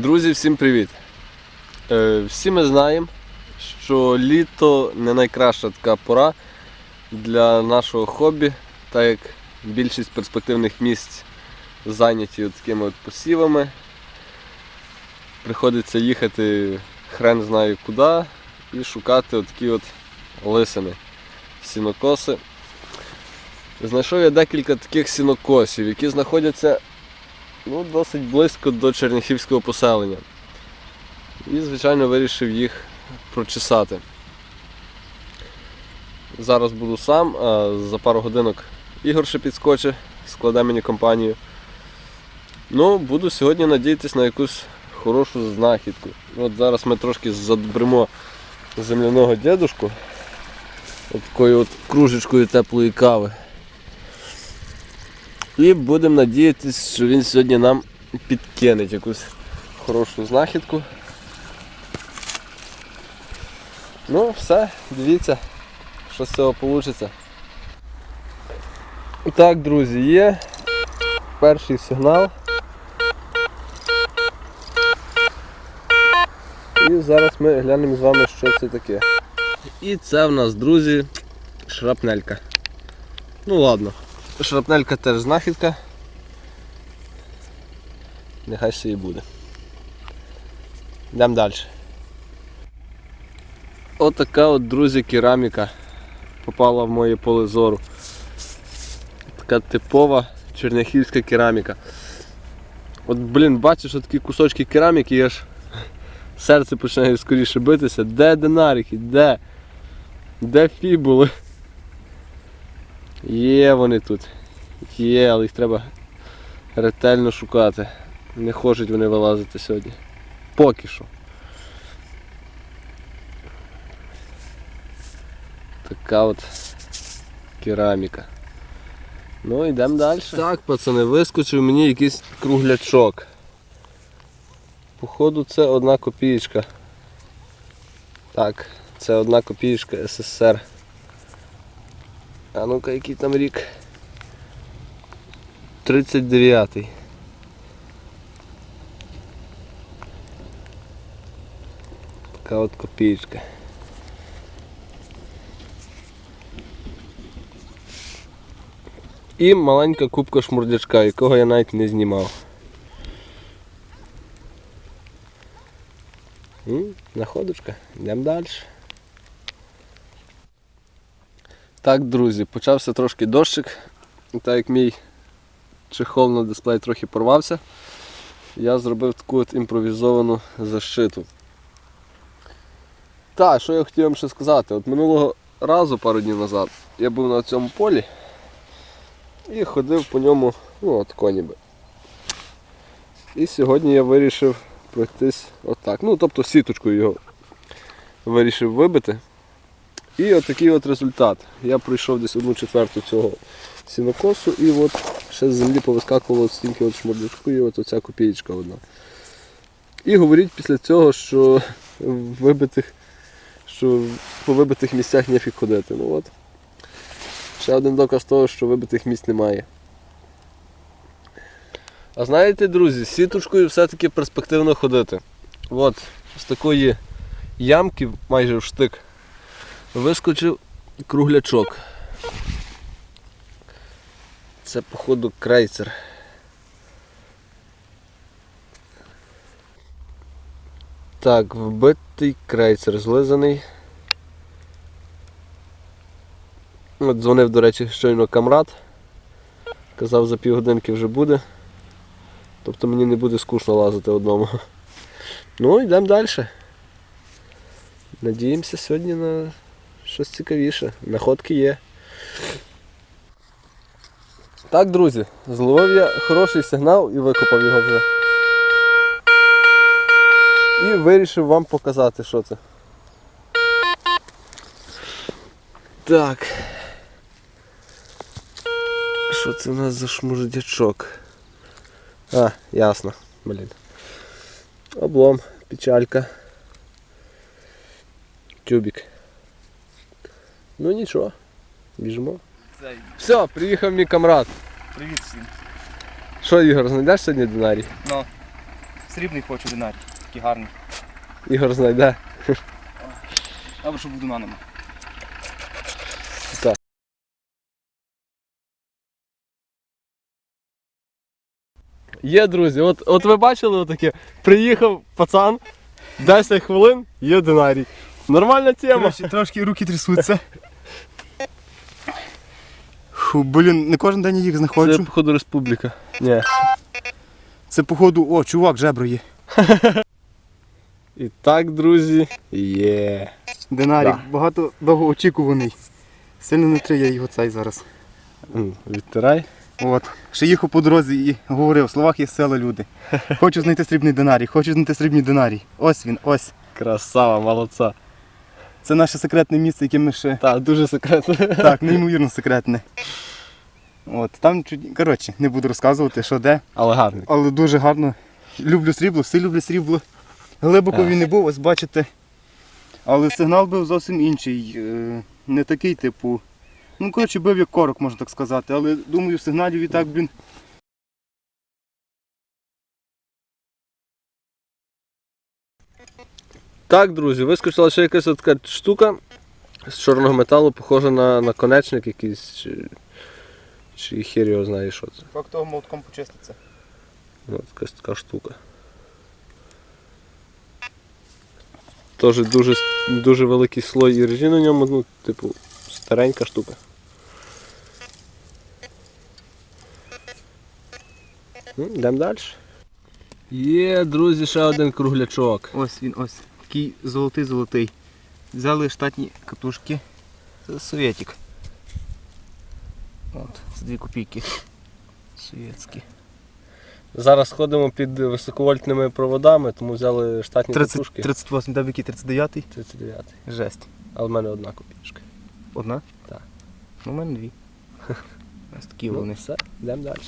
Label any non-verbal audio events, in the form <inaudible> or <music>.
Друзі, всім привіт! Е, всі ми знаємо, що літо не найкраща така пора для нашого хобі, так як більшість перспективних місць зайняті такими от посівами. Приходиться їхати хрен знає куди і шукати такі от лисини, сінокоси. Знайшов я декілька таких сінокосів, які знаходяться ну, досить близько до черняхівського поселення. І, звичайно, вирішив їх прочесати. Зараз буду сам, а за пару годинок Ігор ще підскочить, складе мені компанію. Ну, буду сьогодні надіятися на якусь хорошу знахідку. От зараз ми трошки задбримо земляного дідушку от такою от кружечкою теплої кави. І будемо надіятися, що він сьогодні нам підкинеть якусь хорошу знахідку. Ну, все, дивіться, що з цього вийде. Так, друзі, є перший сигнал. І зараз ми глянемо з вами, що це таке. І це в нас, друзі, шрапнелька. Ну ладно. Шрапнелька теж знахідка. Нехай і буде. Йдемо далі. Отака от, друзі, кераміка попала в моє поле зору. Така типова черняхівська кераміка. От, блін, бачиш такі кусочки кераміки, і аж серце починає скоріше битися. Де динарики? Де? Де фібули? Є вони тут. Є, але їх треба ретельно шукати. Не хочуть вони вилазити сьогодні. Поки що. Така от кераміка. Ну, йдемо далі. Так, пацани, вискочив мені якийсь круглячок. Походу це одна копієчка. Так, це одна копієчка СССР. А ну-ка, який там рік? 39-й. Така от копієчка. І маленька кубка шмурдячка, якого я навіть не знімав. М, Находочка. Йдемо далі. Так, друзі, почався трошки дощик. Так як мій чехол на дисплей трохи порвався, я зробив таку от імпровізовану защиту. Так, що я хотів вам ще сказати, от минулого разу, пару днів назад, я був на цьому полі і ходив по ньому, ну от коніби. І сьогодні я вирішив пройтись отак. Ну, тобто сіточкою його вирішив вибити. І от такий от результат. Я пройшов десь одну четверту цього сінокосу і от ще з землі повискакувало стільки от шмордячку і от оця копієчка одна. І говоріть після цього, що вибитих, що по вибитих місцях нефіг ходити. Ну от. Ще один доказ того, що вибитих місць немає. А знаєте, друзі, з сіточкою все-таки перспективно ходити. От, з такої ямки майже в штик вискочив круглячок. Це, походу, крейцер. Так, вбитий крейцер злизаний. От дзвонив, до речі, щойно камрад. Казав, за півгодинки вже буде. Тобто мені не буде скучно лазити одному. Ну, йдемо далі. Надіємося сьогодні на щось цікавіше. Находки є. Так, друзі, зловив я хороший сигнал і викопав його вже. І вирішив вам показати, що це. Так. Що це у нас за шмурдячок? А, ясно, блін. Облом, печалька. Тюбик. Ну нічого, біжимо. Все, приїхав мій камрад. Привіт всім. Що, Ігор, знайдеш сьогодні динарій? Ну, Срібний хочу динарій, такий гарний. Ігор знайде. Або що буду на ньому. Є, друзі, от, от ви бачили отаке. Приїхав пацан, 10 хвилин, є динарій. Нормальна тема. Трошки, трошки руки трясуться. Фу, блін, не кожен день я їх Це, знаходжу. походу, республіка. Ні. Це походу, о, чувак, жебро є. І так, друзі, є. Динарій, Да. багато довгоочікуваний. Сильно не три я його цей зараз. Відтирай. От. Ще їхав по дорозі і говорив, в словах є сила люди. Хочу знайти срібний динарій, хочу знайти срібний динарій. Ось він, ось. Красава, молодця. Це наше секретне місце, яке ми ще. Так, дуже секретно. Так, неймовірно секретне. От, там чуть- коротше, не буду розказувати, що де, Але гарний. але дуже гарно. Люблю срібло, всі люблять срібло. Глибоко він не був, ось бачите. Але сигнал був зовсім інший. е, Не такий, типу. Ну, коротше, бив як корок, можна так сказати. Але думаю, сигналів і так, блін. Так, друзі, вискочила ще якась така штука з чорного металу, похожа на, на конечник якийсь. Чи, хер його знає, що це. Факт того молотком почиститься. Ну, От якась така штука. Теж дуже, дуже великий слой іржі на ньому, ну, типу, старенька штука. Ну, Йдемо далі. Є, друзі, ще один круглячок. Ось він, ось. Такий золотий-золотий. Взяли штатні катушки. Це совєтик. От, це 2 копійки. суєцькі. Зараз ходимо під високовольтними проводами, тому взяли штатні 30, катушки. 38, там який 39 39. Жесть. Але в мене одна копійка. Одна? Так. Ну, у мене дві. <laughs> Ось такі Ну, вони. все, йдемо далі.